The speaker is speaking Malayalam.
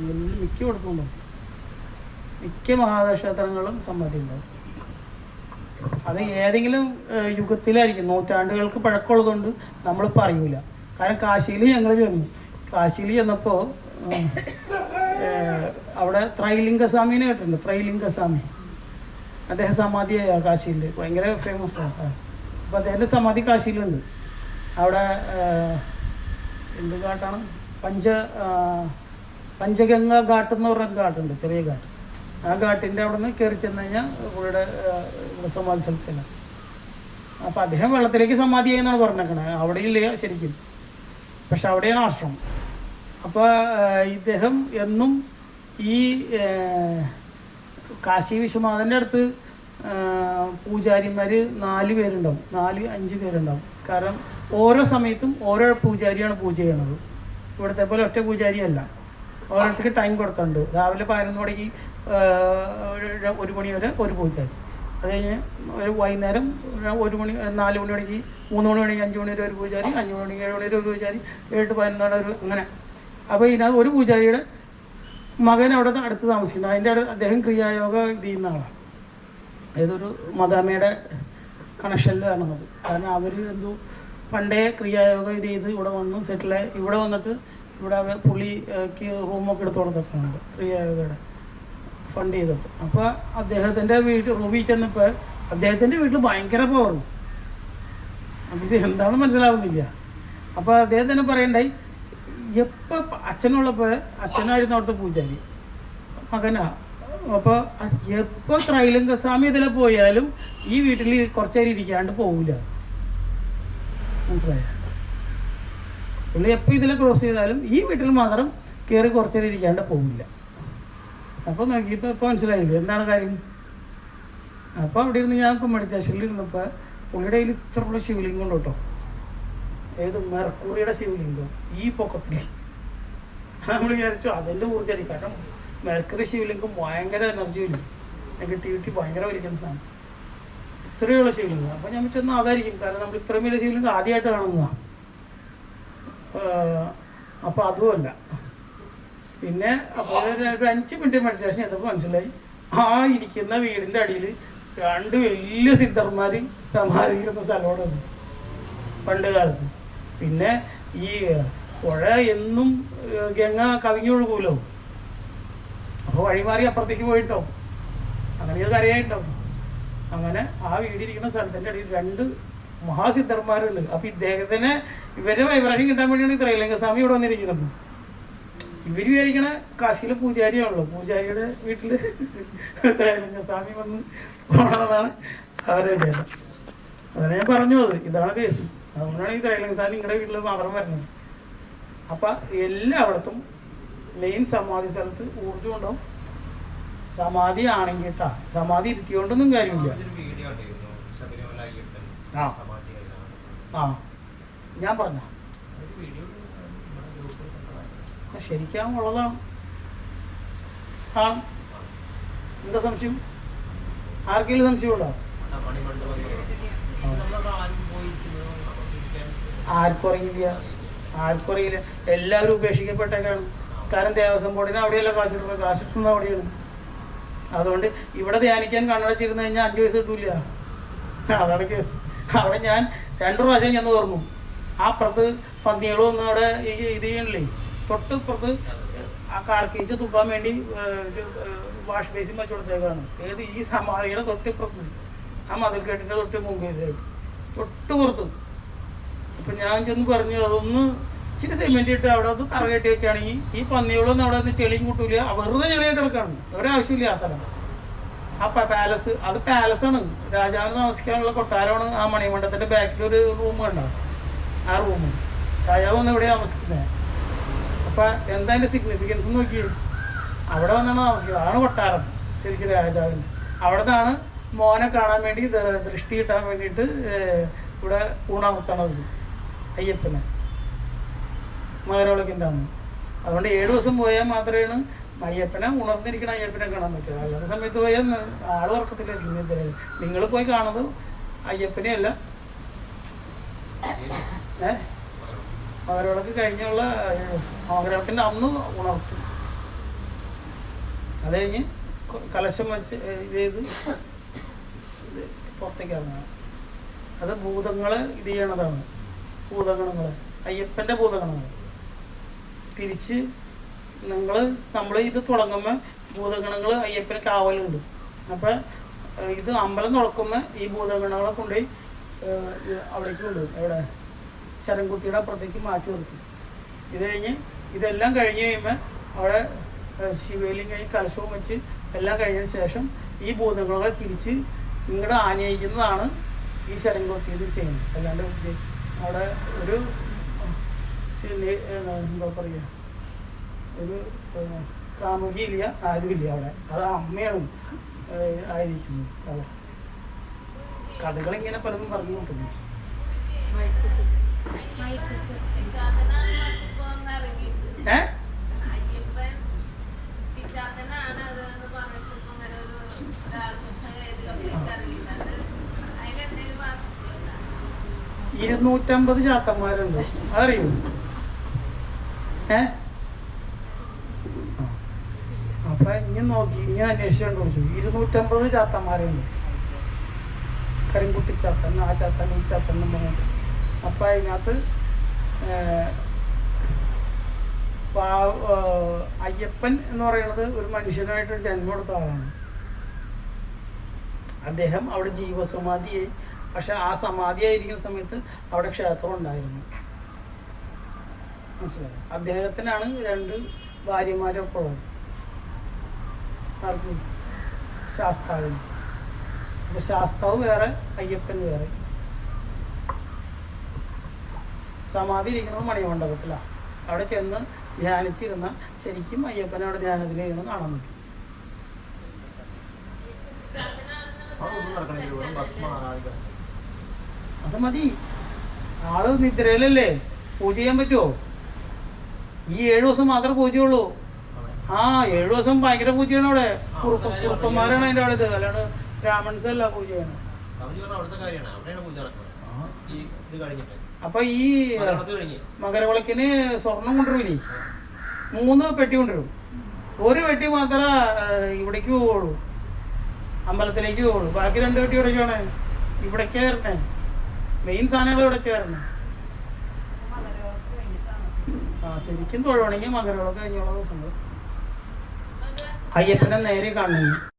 ഇതിൽ മിക്ക മഹാക്ഷേത്രങ്ങളും സമാധി ഉണ്ടാവും അത് ഏതെങ്കിലും യുഗത്തിലായിരിക്കും. നൂറ്റാണ്ടുകൾക്ക് പഴക്കമുള്ളതുകൊണ്ട് നമ്മൾ പറയൂല. കാരണം കാശിയിൽ ഞങ്ങൾ ചെന്നു. കാശിയിൽ ചെന്നപ്പോൾ അവിടെ ത്രൈലിംഗസ്വാമിനെ കേട്ടിട്ടുണ്ട്. ത്രൈലിംഗസ്വാമി. അദ്ദേഹം സമാധിയായ കാശിയിൽ ഭയങ്കര ഫേമസ് ആണ് അപ്പോൾ അദ്ദേഹത്തിന്റെ സമാധി കാശിയിലുണ്ട്. അവിടെ എന്ത് ഘാട്ടാണ് പഞ്ച പഞ്ചഗംഗ ഘാട്ട് എന്ന് പറഞ്ഞൊരു ഘാട്ടുണ്ട് ചെറിയ ഘാട്ട്. ആ ഘാട്ടിന്റെ അവിടെ നിന്ന് കയറി ചെന്ന് കഴിഞ്ഞാൽ പുള്ളിയുടെ സമാധി സ്ഥലത്തില്ല അപ്പോൾ അദ്ദേഹം വെള്ളത്തിലേക്ക് സമാധി എന്നാണ് പറഞ്ഞേക്കണത് അവിടെ ഇല്ല ശരിക്കും. പക്ഷെ അവിടെയാണ് ആശ്രമം. അപ്പോൾ ഇദ്ദേഹം എന്നും ഈ കാശി വിശ്വനാഥന്റെ അടുത്ത് പൂജാരിമാർ നാല് പേരുണ്ടാവും. നാല് അഞ്ച് പേരുണ്ടാവും. കാരണം ഓരോ സമയത്തും ഓരോ പൂജാരിയാണ് പൂജ ചെയ്യണത്. ഇവിടുത്തെ പോലെ ഒറ്റ പൂജാരിയല്ല. ഓരോരുത്തർക്ക് ടൈം കൊടുത്തിട്ടുണ്ട് രാവിലെ പതിനൊന്ന് മണിക്ക് ഒരു- മണി വരെ ഒരു പൂജാരി. അത് കഴിഞ്ഞ് ഒരു വൈകുന്നേരം ഒരു മണി നാല് മണി മണിക്ക് മൂന്ന് മണി മണിക്ക് അഞ്ച് മണി വരെ ഒരു പൂജാരി അഞ്ച് മണി ഏഴ് മണി വരെ ഒരു പൂജാരി ഏഴ് to പതിനൊന്ന് വരെ ഒരു അങ്ങനെ. അപ്പോൾ ഇതിനകത്ത് ഒരു പൂജാരിയുടെ മകൻ അവിടെ അടുത്ത് താമസിക്കുന്നത് അതിന്റെ അടുത്ത് അദ്ദേഹം ക്രിയായോഗ ഇത് ചെയ്യുന്ന ആളാണ്. ഏതൊരു മദാമയുടെ കണക്ഷനിലാണത് കാരണം അവർ എന്തോ പണ്ടേ ക്രിയായോഗ ഇത് ചെയ്ത് ഇവിടെ വന്ന് സെറ്റിലായി ഇവിടെ വന്നിട്ട് ഇവിടെ പുള്ളിക്ക് റൂമൊക്കെ എടുത്ത് കൊടുത്തിട്ടുണ്ട് ക്രിയായോഗയുടെ ഫണ്ട് ചെയ്തിട്ട്. അപ്പോൾ അദ്ദേഹത്തിന്റെ വീട്ടിൽ റൂമിൽ ചെന്നപ്പോൾ അദ്ദേഹത്തിന്റെ വീട്ടിൽ ഭയങ്കര പവർ അപ്പം ഇത് എന്താണെന്ന് മനസ്സിലാവുന്നില്ല. അപ്പോൾ അദ്ദേഹം തന്നെ പറയണ്ടായി എപ്പോൾ അച്ഛനുള്ളപ്പോൾ അച്ഛനായിരുന്നു അവിടുത്തെ പൂജാരി. മകനാ. അപ്പോൾ എപ്പോൾ ത്രൈലിംഗസ്വാമി ഇതിലെ പോയാലും ഈ വീട്ടിൽ കുറച്ചേരി ഇരിക്കാണ്ട് പോവില്ല മനസ്സിലായോ? പുള്ളി എപ്പോൾ ഇതിൽ ക്രോസ് ചെയ്താലും ഈ വീട്ടിൽ മാത്രം കയറി കുറച്ച് നേരം ഇരിക്കാണ്ട് പോകില്ല അപ്പോൾ നോക്കിയപ്പോൾ ഇപ്പോൾ മനസ്സിലായില്ലേ എന്താണ് കാര്യം? അപ്പോൾ അവിടെ ഇരുന്ന് ഞാൻ കുമ്മടി സ്റ്റേഷനിൽ ഇരുന്നപ്പോൾ പുള്ളിയുടെ കയ്യിൽ ഇത്രയുള്ള ശിവലിംഗം ഉണ്ട് കേട്ടോ. ഏത് മെർക്കുറിയുടെ ശിവലിംഗം ഈ പൊക്കത്തിൽ. നമ്മൾ വിചാരിച്ചു അതിന്റെ ഊർജടി കാരണം മെർക്കുറി ശിവലിംഗം ഭയങ്കര എനർജി വലിക്കും നെഗറ്റിവിറ്റി ഭയങ്കര വലിക്കുന്ന സാധനം. ഇത്രയുള്ള ശിവലിംഗം അപ്പോൾ ഞാൻ വെച്ചാൽ അതായിരിക്കും. കാരണം നമ്മൾ ഇത്രയും വലിയ ശിവലിംഗം ആദ്യമായിട്ട് കാണുന്നതാണ് അപ്പോൾ അതുമല്ല. പിന്നെ അപ്പോൾ ഒരു അഞ്ച് മിനിറ്റ് മെഡിറ്റേഷൻ ചെയ്തപ്പോൾ മനസ്സിലായി? ആ ഇരിക്കുന്ന വീടിന്റെ അടിയിൽ രണ്ട് വലിയ സിദ്ധർമാർ സമാധിക്കുന്ന സ്ഥലമാണ് പണ്ട് കാലത്ത്. പിന്നെ ഈ പുഴ എന്നും ഗംഗ കവിഞ്ഞൊഴുകൂലോ അപ്പോൾ വഴിമാറി അപ്പുറത്തേക്ക് പോയിട്ടോ. അങ്ങനെ ഇത് കരയായിട്ടോ അങ്ങനെ ആ വീടിരിക്കുന്ന സ്ഥലത്തിന്റെ അടിയിൽ രണ്ട് മഹാസിദ്ധർമാരുണ്ട്. അപ്പൊ ഇദ്ദേഹത്തിന് ഇവരെ വൈബ്രേഷൻ കിട്ടാൻ വേണ്ടിയാണ് ഈ ത്രൈലങ്ക സ്വാമി ഇവിടെ വന്നിരിക്കുന്നത്. ഇവർ വിചാരിക്കണ കാശിയിലെ പൂജാരിയാണല്ലോ. പൂജാരിയുടെ വീട്ടിൽ ത്രൈലിംഗ സ്വാമി വന്ന് പോണതാണ് അവരെ വിചാരം. അതാണ് ഞാൻ പറഞ്ഞു അത്. ഇതാണ് കേസ് അതുകൊണ്ടാണ് ഈ ത്രൈലിംഗ സ്വാമി നിങ്ങളുടെ വീട്ടിൽ മാത്രം വരുന്നത്. അപ്പൊ എല്ലായിടത്തും മെയിൻ സമാധി സ്ഥലത്ത് ഊർജം ഉണ്ടാവും. സമാധി ആണെങ്കിൽ കേട്ടാ സമാധി ഇരുത്തിയോണ്ടൊന്നും കാര്യമില്ല. ആ. ആ. ഞാൻ പറഞ്ഞ. ശരിക്കും ഉള്ളതാണ്. ആണ് എന്താ സംശയം? ആർക്കെങ്കിലും സംശയമുണ്ടോ? ആർക്കുറങ്ങില്ല നമ്മളവിടെ ആരും പോയിരിക്കുന്നത് നമുക്ക് ഇരിക്കാൻ ആർക്കും അറിയില്ല. ആർക്കും അറിയില്ല. എല്ലാവരും ഉപേക്ഷിക്കപ്പെട്ടേക്കാണ്. കാരണം ദേവസ്വം ബോർഡിന് അവിടെയല്ല കാശ് കാശ് അവിടെയാണ്. അതുകൊണ്ട് ഇവിടെ ധ്യാനിക്കാൻ കണ്ണടച്ചിരുന്ന് കഴിഞ്ഞാൽ അഞ്ച് വയസ്സ് കിട്ടൂല അതാണ് കേസ്. അവിടെ ഞാൻ രണ്ടു പ്രാവശ്യം ചെന്ന് പറഞ്ഞു ആ പുറത്ത് പന്നികളും ഒന്നും അവിടെ ഇത് ചെയ്യണില്ലേ? തൊട്ട് പുറത്ത് ആ കാർക്കിച്ച് തുപ്പാൻ വേണ്ടി വാഷ് ബേസിൻ വെച്ച് കൊടുത്തേക്കാണ്. ഏത് ഈ സമാധിയുടെ തൊട്ടിപ്പുറത്ത് ആ മതിൽ കെട്ടിന്റെ തൊട്ട് മുമ്പിലായിട്ട്. തൊട്ട് പുറത്ത്. അപ്പം ഞാൻ ചെന്ന് പറഞ്ഞു അതൊന്ന് ഇച്ചിരി സിമെന്റ് ഇട്ട് അവിടെ അത് തറ കെട്ടി വെക്കുകയാണെങ്കിൽ ഈ പന്നികളൊന്നും അവിടെ നിന്ന് ചെളിയും കൂട്ടൂല. വെറുതെ ചെളിയായിട്ട് കിടക്കാണ് ഒരാവശ്യമില്ല ആ സ്ഥലം. ആ പാലസ് അത് പാലസാണ് രാജാവിന് താമസിക്കാനുള്ള കൊട്ടാരമാണ് ആ മണിമണ്ഡത്തിന്റെ ബാക്കിൽ ഒരു റൂം കണ്ട? ആ റൂം രാജാവ് വന്ന് ഇവിടെ താമസിക്കുന്നത് അപ്പൊ എന്താ അതിന്റെ സിഗ്നിഫിക്കൻസ് നോക്കി അവിടെ വന്നാണ് താമസിക്കുന്നത്. അതാണ് കൊട്ടാരം ശരിക്കും രാജാവിന്. അവിടെ നിന്നാണ് മോനെ കാണാൻ വേണ്ടി ദൃഷ്ടി കിട്ടാൻ വേണ്ടിയിട്ട് ഇവിടെ ഊണമർത്തണത് അയ്യപ്പനെ. മകരവിളക്കിന്റെ അന്ന് അതുകൊണ്ട് ഏഴ് ദിവസം പോയാൽ മാത്രമാണ് അയ്യപ്പനെ ഉണർന്നിരിക്കണ അയ്യപ്പനെ കാണാൻ പറ്റുക. അല്ലാത്ത സമയത്ത് പോയാൽ ന- ആൾ ഉറക്കത്തിലായിരിക്കും നിങ്ങൾ പോയി കാണുന്നത് അയ്യപ്പനെ അല്ല. ഏ? മകരവിളക്ക് കഴിഞ്ഞുള്ള ഏഴ് ദിവസം മകരവിളക്കിന്റെ അന്ന് ഉണർത്തും. അത് കഴിഞ്ഞ് കലശം വെച്ച് ഇത് ചെയ്ത് പുറത്തേക്ക് ഇറങ്ങണം. അത് ഭൂതങ്ങളെ ഇത് ചെയ്യണതാണ്. ഭൂതഗണങ്ങൾ അയ്യപ്പന്റെ ഭൂതഗണങ്ങൾ തിരിച്ച് നിങ്ങൾ നമ്മൾ ഇത് തുടങ്ങുമ്പോൾ ഭൂതഗണങ്ങൾ അയ്യപ്പന് കാവലുണ്ട് അപ്പം ഇത് അമ്പലം തുറക്കുമ്പോൾ ഈ ഭൂതഗണങ്ങളെ കൊണ്ടുപോയി അവിടേക്ക് കൊണ്ടുപോകും എവിടെ? ശരംകുത്തിയുടെ അപ്പുറത്തേക്ക് മാറ്റി നിർത്തും. ഇത് കഴിഞ്ഞ് ഇതെല്ലാം കഴിഞ്ഞ് കഴിയുമ്പോൾ അവിടെ ശിവലിംഗം കലശവും വെച്ച് എല്ലാം കഴിഞ്ഞതിന് ശേഷം ഈ ഭൂതങ്ങളെ തിരിച്ച് നിങ്ങളുടെ ആനയിക്കുന്നതാണ് ഈ ശരംകുത്തി ഇത് ചെയ്യുന്നത്. അല്ലാണ്ട് അവിടെ ഒരു ശി- നി- ഏഹ്, എന്താ പറയുക ഒരു കാമുകിയില്ല ആരുമില്ല അവിടെ. അത് അമ്മയാണ് ആയിരിക്കുന്നു ആയിരിക്കുന്നത്. കഥകൾ കഥകളിങ്ങനെ പലതും പറഞ്ഞു കൂട്ടുന്നു ഏ? ഇരുന്നൂറ്റമ്പത് ചാത്തന്മാരുണ്ട്. അതറിയോ? അപ്പൊ ഇനി നോക്കി ഇനി അന്വേഷിച്ചുകൊണ്ട് വിളിച്ചു ഇരുന്നൂറ്റമ്പത് ചാത്തന്മാരുണ്ട്. കരിങ്കുട്ടി ചാത്തൻ ആ ചാത്തൻ ഈ ചാത്തൻ പറഞ്ഞിട്ട്. അപ്പൊ അതിനകത്ത് അയ്യപ്പൻ എന്ന് പറയുന്നത് ഒരു മനുഷ്യനായിട്ട് ജന്മം കൊടുത്ത ആളാണ്. അദ്ദേഹം അവിടെ ജീവസമാധിയായി പക്ഷെ ആ സമാധിയായിരിക്കുന്ന സമയത്ത് അവിടെ ക്ഷേത്രം ഉണ്ടായിരുന്നു. അദ്ദേഹത്തിനാണ് രണ്ട് ഭാര്യമാരൊക്കെ ഉള്ളത്. ആർക്ക് ശാസ്താവിന്. ശാസ്താവ് വേറെ അയ്യപ്പൻ വേറെ. സമാധി ഇരിക്കുന്നത് മണിമണ്ഡപത്തിലാണ് അവിടെ ചെന്ന് ധ്യാനിച്ചിരുന്ന ശരിക്കും അയ്യപ്പനെ അവിടെ ധ്യാനത്തിൽ ഇരുന്ന് കാണാൻ പറ്റും. അത് മതി. ആൾ നിദ്രയിലല്ലേ? പൂജ ചെയ്യാൻ പറ്റുമോ ഈ ഏഴു ദിവസം മാത്രമേ പൂജയുള്ളൂ ആ ഏഴു ദിവസം ഭയങ്കര പൂജയാണ് അവിടെ. കുറുപ്പ കുറുപ്പന്മാരാണ് അതിന്റെ അവിടെ അല്ലാണ്ട് ബ്രാഹ്മൺസ് അല്ല പൂജ അപ്പൊ ഈ മകരവിളക്കിന് സ്വർണം കൊണ്ടുവരില്ലേ മൂന്ന് പെട്ടി കൊണ്ടുവരും. ഒരു പെട്ടി മാത്രമേ ഇവിടേക്ക് പോവുള്ളൂ അമ്പലത്തിലേക്ക് പോവുള്ളൂ ബാക്കി രണ്ട് പെട്ടി ഇവിടേക്കാണ് ഇവിടേക്ക് വരണേ. മെയിൻ സാധനങ്ങൾ ഇവിടേക്ക് വരണേ. ശരിക്കും തൊഴുവാണെങ്കിൽ മകരവിളക്ക് കഴിഞ്ഞുള്ള ദിവസങ്ങൾ അയ്യപ്പനെ നേരെ കാണണമെങ്കിൽ